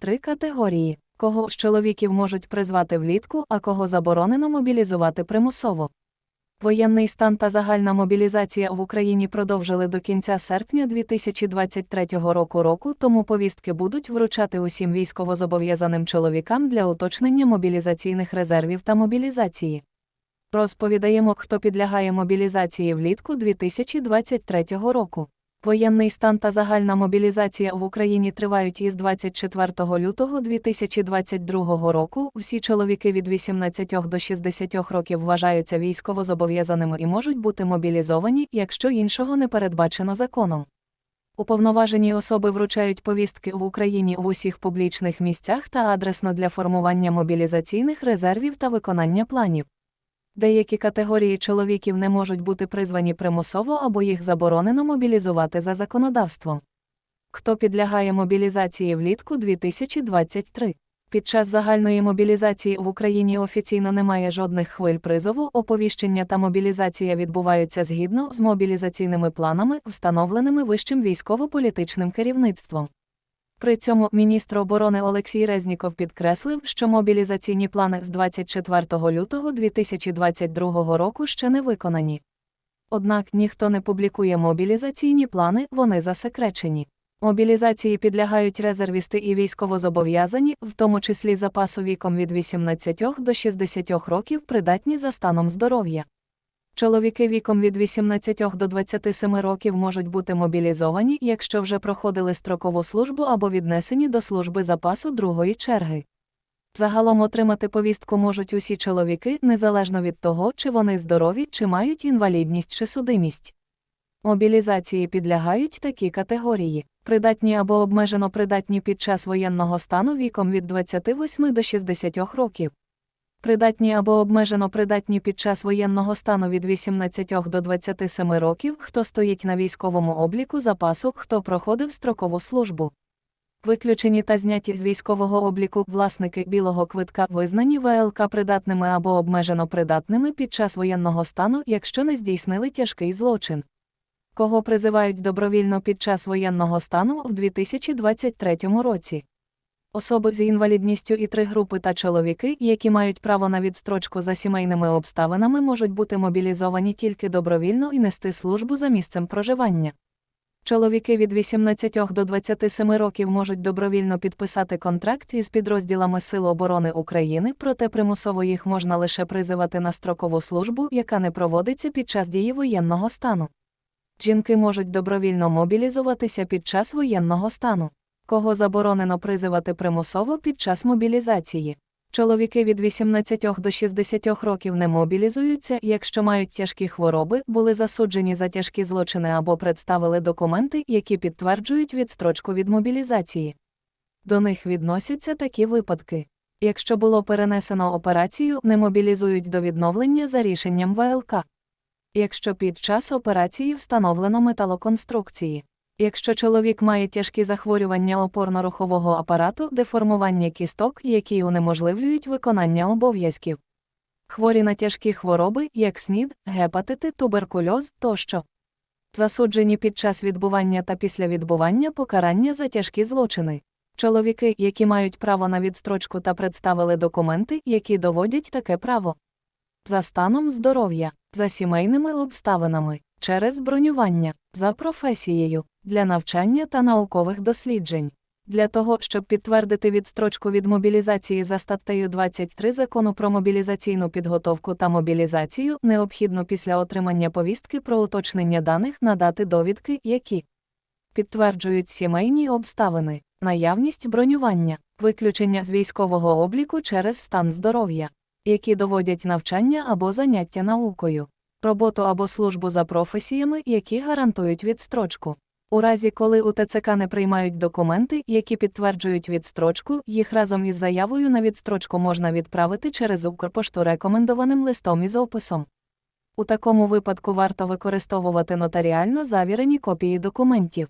Три категорії. Кого з чоловіків можуть призвати влітку, а кого заборонено мобілізувати примусово. Воєнний стан та загальна мобілізація в Україні продовжили до кінця серпня 2023 року року, тому повістки будуть вручати усім військовозобов'язаним чоловікам для уточнення мобілізаційних резервів та мобілізації. Розповідаємо, хто підлягає мобілізації влітку 2023 року. Воєнний стан та загальна мобілізація в Україні тривають із 24 лютого 2022 року. Всі чоловіки від 18 до 60 років вважаються військовозобов'язаними і можуть бути мобілізовані, якщо іншого не передбачено законом. Уповноважені особи вручають повістки в Україні в усіх публічних місцях та адресно для формування мобілізаційних резервів та виконання планів. Деякі категорії чоловіків не можуть бути призвані примусово або їх заборонено мобілізувати за законодавством. Хто підлягає мобілізації влітку 2023? Під час загальної мобілізації в Україні офіційно немає жодних хвиль призову, оповіщення та мобілізація відбуваються згідно з мобілізаційними планами, встановленими вищим військово-політичним керівництвом. При цьому міністр оборони Олексій Резніков підкреслив, що мобілізаційні плани з 24 лютого 2022 року ще не виконані. Однак ніхто не публікує мобілізаційні плани, вони засекречені. Мобілізації підлягають резервісти і військовозобов'язані, в тому числі запасу віком від 18 до 60 років, придатні за станом здоров'я. Чоловіки віком від 18 до 27 років можуть бути мобілізовані, якщо вже проходили строкову службу або віднесені до служби запасу другої черги. Загалом отримати повістку можуть усі чоловіки, незалежно від того, чи вони здорові, чи мають інвалідність чи судимість. Мобілізації підлягають такі категорії: придатні або обмежено придатні під час воєнного стану віком від 28 до 60 років. Придатні або обмежено придатні під час воєнного стану від 18 до 27 років, хто стоїть на військовому обліку запасу, хто проходив строкову службу. Виключені та зняті з військового обліку власники білого квитка визнані ВЛК придатними або обмежено придатними під час воєнного стану, якщо не здійснили тяжкий злочин. Кого призивають добровільно під час воєнного стану в 2023 році. Особи з інвалідністю і три групи та чоловіки, які мають право на відстрочку за сімейними обставинами, можуть бути мобілізовані тільки добровільно і нести службу за місцем проживання. Чоловіки від 18 до 27 років можуть добровільно підписати контракт із підрозділами Сил оборони України, проте примусово їх можна лише призивати на строкову службу, яка не проводиться під час дії воєнного стану. Жінки можуть добровільно мобілізуватися під час воєнного стану кого заборонено призивати примусово під час мобілізації. Чоловіки від 18 до 60 років не мобілізуються, якщо мають тяжкі хвороби, були засуджені за тяжкі злочини або представили документи, які підтверджують відстрочку від мобілізації. До них відносяться такі випадки. Якщо було перенесено операцію, не мобілізують до відновлення за рішенням ВЛК. Якщо під час операції встановлено металоконструкції. Якщо чоловік має тяжкі захворювання опорно-рухового апарату, деформування кісток, які унеможливлюють виконання обов'язків, хворі на тяжкі хвороби, як СНІД, гепатити, туберкульоз тощо. Засуджені під час відбування та після відбування покарання за тяжкі злочини. Чоловіки, які мають право на відстрочку та представили документи, які доводять таке право. За станом здоров'я, за сімейними обставинами, через бронювання, за професією, для навчання та наукових досліджень. Для того, щоб підтвердити відстрочку від мобілізації за статтею 23 закону про мобілізаційну підготовку та мобілізацію, необхідно після отримання повістки про уточнення даних надати довідки, які підтверджують сімейні обставини, наявність бронювання, виключення з військового обліку через стан здоров'я, які доводять навчання або заняття наукою, роботу або службу за професіями, які гарантують відстрочку. У разі, коли у ТЦК не приймають документи, які підтверджують відстрочку, їх разом із заявою на відстрочку можна відправити через Укрпошту рекомендованим листом із описом. У такому випадку варто використовувати нотаріально завірені копії документів.